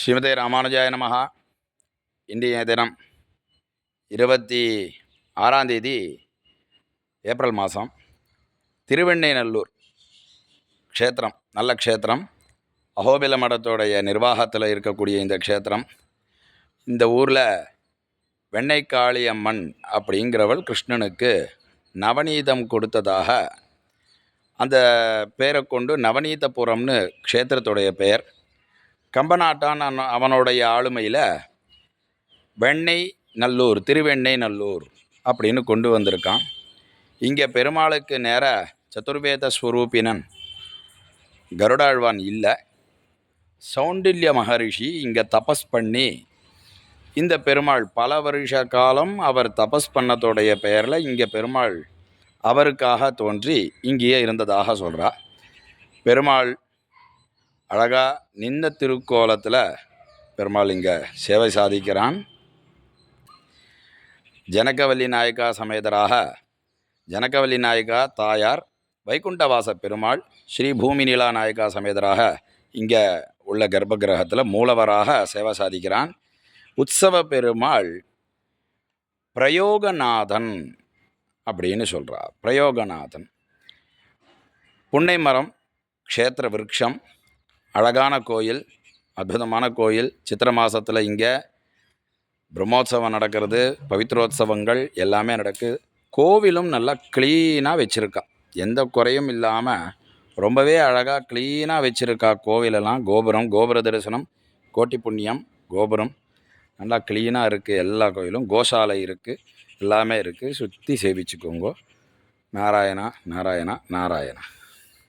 ஸ்ரீமதே ராமானுஜாய நமகா இன்றைய தினம் இருபத்தி ஆறாந்தேதி ஏப்ரல் மாதம். திருவெண்ணைநல்லூர் க்ஷேத்திரம் நல்ல க்ஷேத்திரம். அகோபில மடத்தோடைய நிர்வாகத்தில் இருக்கக்கூடிய இந்த க்ஷேத்திரம். இந்த ஊரில் வெண்ணைக்காளியம்மன் அப்படிங்கிறவள் கிருஷ்ணனுக்கு நவநீதம் கொடுத்ததாக அந்த பேரை கொண்டு நவநீதபுரம்னு க்ஷேத்திரத்துடைய பெயர். கம்பநாட்டான் அவனுடைய ஆளுமையில் வெண்ணெய் நல்லூர் திருவெண்ணெய் நல்லூர் அப்படின்னு கொண்டு வந்திருக்கான். இங்கே பெருமாளுக்கு நேர சதுர்வேத ஸ்வரூபினன் கருடாழ்வான் இல்லை. சௌண்டில்ய மகரிஷி இங்கே தபஸ் பண்ணி இந்த பெருமாள் பல வருஷ காலம் அவர் தபஸ் பண்ணதோடைய பெயரில் இங்கே பெருமாள் அவருக்காக தோன்றி இங்கேயே இருந்ததாக சொல்கிறார் பெருமாள் அழகா நின்ன திருக்கோலத்தில் பெருமாள் இங்கே சேவை சாதிக்கிறான். ஜனகவல்லி நாயக்கா சமேதராக ஜனகவல்லி நாயக்கா தாயார் வைகுண்டவாச பெருமாள் ஸ்ரீ பூமி நீலா நாயக்கா சமேதராக இங்கே உள்ள கர்ப்ப கிரகத்தில் மூலவராக சேவை சாதிக்கிறான். உற்சவ பெருமாள் பிரயோகநாதன் அப்படின்னு சொல்கிறா பிரயோகநாதன். புன்னை மரம் க்ஷேத்திர விருட்சம் அழகான கோயில் அற்புதமான கோயில். சித்திர மாதத்தில் இங்கே பிரம்மோத்சவம் நடக்கிறது பவித்ரோத்சவங்கள் எல்லாமே நடக்குது கோவிலும் நல்லா க்ளீனாக வச்சுருக்கா. எந்த குறையும் இல்லாமல் ரொம்பவே அழகாக க்ளீனாக வச்சுருக்கா கோவிலெல்லாம். கோபுரம் கோபுர தரிசனம் கோட்டி புண்ணியம் கோபுரம். நல்லா க்ளீனாக இருக்குது எல்லா கோயிலும். கோஷாலை இருக்குது எல்லாமே இருக்குது சுற்றி சேவிச்சுக்கோங்க நாராயணா நாராயணா நாராயணா.